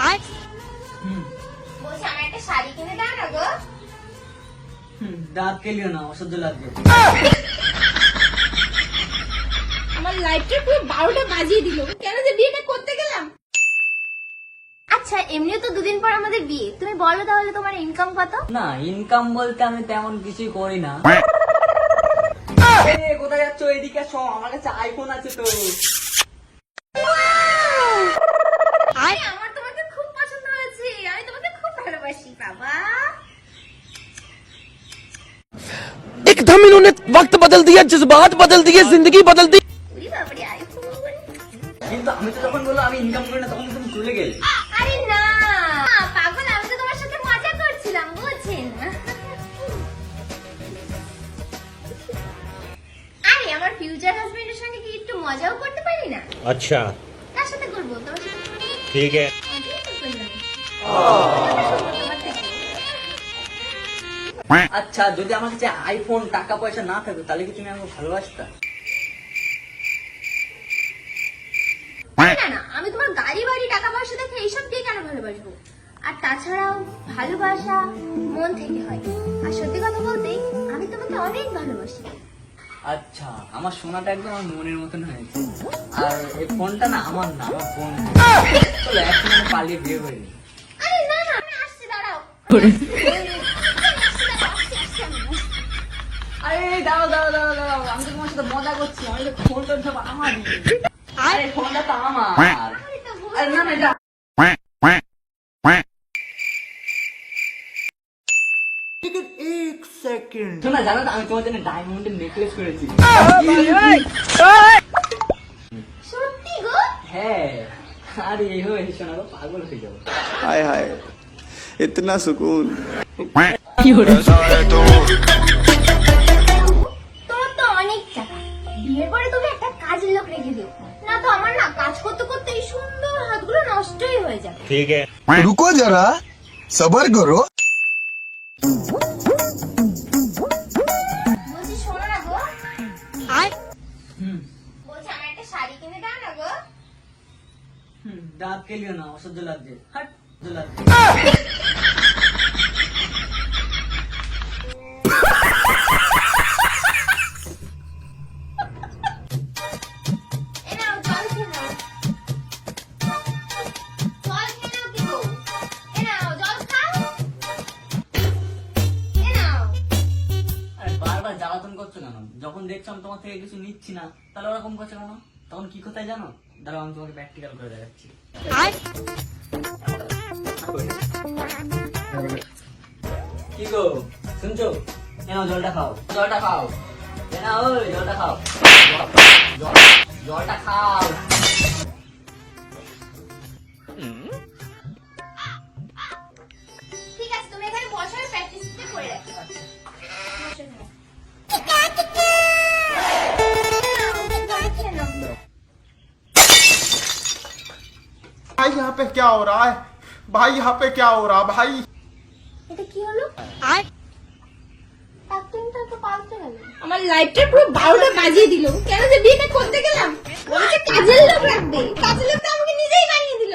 হুম। বলছি আমার একটা শাড়ি কিনে দাও না গো। দাঁত কেলিও না অসহ্য লাগবে। আমার লাইফটা পুরো বারোটা বাজিয়ে দিল। কেন যে বিয়েটা করতে গেলাম? আচ্ছা এমনিও তো দুদিন পর আমাদের বিয়ে। তুমি বলো তাহলে তোমার ইনকাম কত? না ইনকাম বলতে আমি তেমন কিছুই করি না। কোথায় যাচ্ছ? এদিকে আসো আমার কাছে আইফোন আছে তো। ভালোবাসি বাবা एकदम इन्होंने वक्त बदल दिया जज्बात बदल दिए जिंदगी बदल दी উরি বাবারে আইফোন কিন্তু আমি তো যখন বললাম আমি ইনকাম করি না তখন তো তুমি চলে গেলে আরে না পাগল আমি তো তোমার সাথে মজা করছিলাম বুঝছেন আরে আমার ফিউচার হাজবেন্ডের সঙ্গে কি একটু মজাও করতে পারি না अच्छा কার সাথে করবো তোমার সাথে ठीक है মজাই তো করলাম আচ্ছা যদি আমার কাছে আইফোন টাকা পয়সা না থাকতো তাহলে কি তুমি আমাকে ভালোবাসতা? না না আমি তোমার গাড়ি বাড়ি টাকা পয়সা দেখে এইসব দিয়ে কেন ভালোবাসবো? আর তাছাড়াও ভালোবাসা মন থেকে হয়। আর সত্যি কথা বলতে আমি তোমাকে অনেক ভালোবাসি। আচ্ছা আমার সোনাটা একদম আমার মনের মতন হয়েছে আর এই ফোনটা না আমার না আমার ফোন চলো এখন আমি পালিয়ে বিয়ে করি আরে না না আমি আসছি দাঁড়াও। আরে দাও দাও দাও দাও আমি তো তোমার সাথে মজা করছি আমি তো ফোন টোন সব আমারই আরে ফোনটা তো আমার। না না যা শোনা জানো আমি তোমার জন্য ডায়মন্ডের নেকলেস করেছি। হ্যাঁ। আরে এই হয়ে পাগল হয়ে যাব। হায় হায় ইতনা সুকুন। কি হলো? হয়ে যাবে ठीक है रुको जरा सबर करो বলছি শোনো না গো হুম বলছি আমার একটা শাড়ি কিনে দাও না গো হুম দাঁত কেলিও না অসহ্য লাগছে হাট অসহ্য লাগছে এ যখন দেখছ আমি তোমার থেকে কিছু নিচ্ছি না তাহলে ওরকম করছ কেন? তখন কি কোথায় জানো? দাঁড়াও আমি তোমাকে প্র্যাকটিক্যাল করে দেখাচ্ছি। কি গো শুনছো? নাও জলটা খাও জলটা খাও। নাও ওই জলটা খাও। জল- জল- জলটা খাও। भाई यहाँ पे क्या हो रहा है भाई यहाँ पे क्या हो रहा भाई এটা কি হলো একদিনটা তো পাল্টে গেল আমার লাইফটা পুরো বারোটা বাজিয়ে দিল কেন যে বিয়েটা করতে গেলাম বলেছে কাজের লোক রাখবে কাজের লোক তো আমাকে নিজেই বানিয়ে দিল